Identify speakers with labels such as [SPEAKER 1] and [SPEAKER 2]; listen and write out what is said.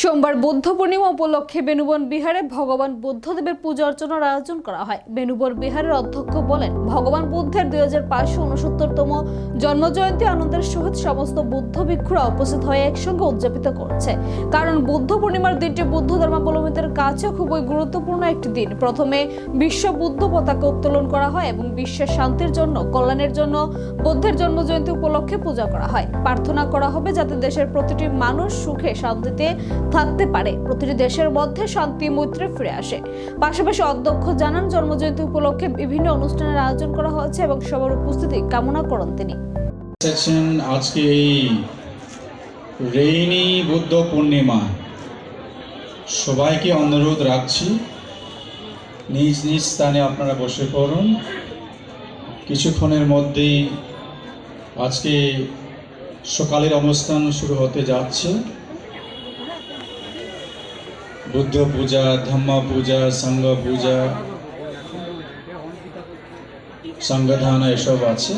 [SPEAKER 1] সোমবার বুদ্ধ পূর্ণিমা উপলক্ষে বেনুবন বিহারে ভগবান বুদ্ধদেবের পূজা অর্চনার আয়োজন করা হয় বেনুবন বিহারের অধ্যক্ষ বলেন ভগবান বুদ্ধের দুই হাজার পাঁচশো উনসত্তরতম জন্মজয়ন্তী আনন্দের সহিত সমস্ত বুদ্ধ ভিক্ষুরা উপস্থিত হয়ে একসঙ্গে উদযাপিত করছে কারণ বুদ্ধ পূর্ণিমার দিনটি বুদ্ধ ধর্মাবলম্বীদের কাছে খুবই গুরুত্বপূর্ণ একটি দিন প্রথমে বিশ্ব বুদ্ধ পতাকা উত্তোলন করা হয় এবং বিশ্বের শান্তির জন্য কল্যাণের জন্য বুদ্ধের জন্মজয়ন্তী উপলক্ষে পূজা করা হয় প্রার্থনা করা হবে যাতে দেশের প্রতিটি মানুষ সুখে শান্তিতে থাকতে পারে প্রতিটি দেশের মধ্যে শান্তি মৈত্রী ফিরে আসে পাশাপাশি অধ্যক্ষ জানান জন্মজয়ন্তী উপলক্ষে বিভিন্ন অনুষ্ঠানের আয়োজন করা হয়েছে এবং সবার উপস্থিতি কামনা করেন তিনি
[SPEAKER 2] আজকে এই রেইনি বুদ্ধ পূর্ণিমা সবাইকে অনুরোধ রাখছি নিজ নিজ স্থানে আপনারা বসে পড়ুন কিছুক্ষণের মধ্যেই আজকে সকালের অনুষ্ঠান শুরু হতে যাচ্ছে বুদ্ধ পূজা ধম্মা পূজা সংঘ পূজা সংগঠন এসব আছে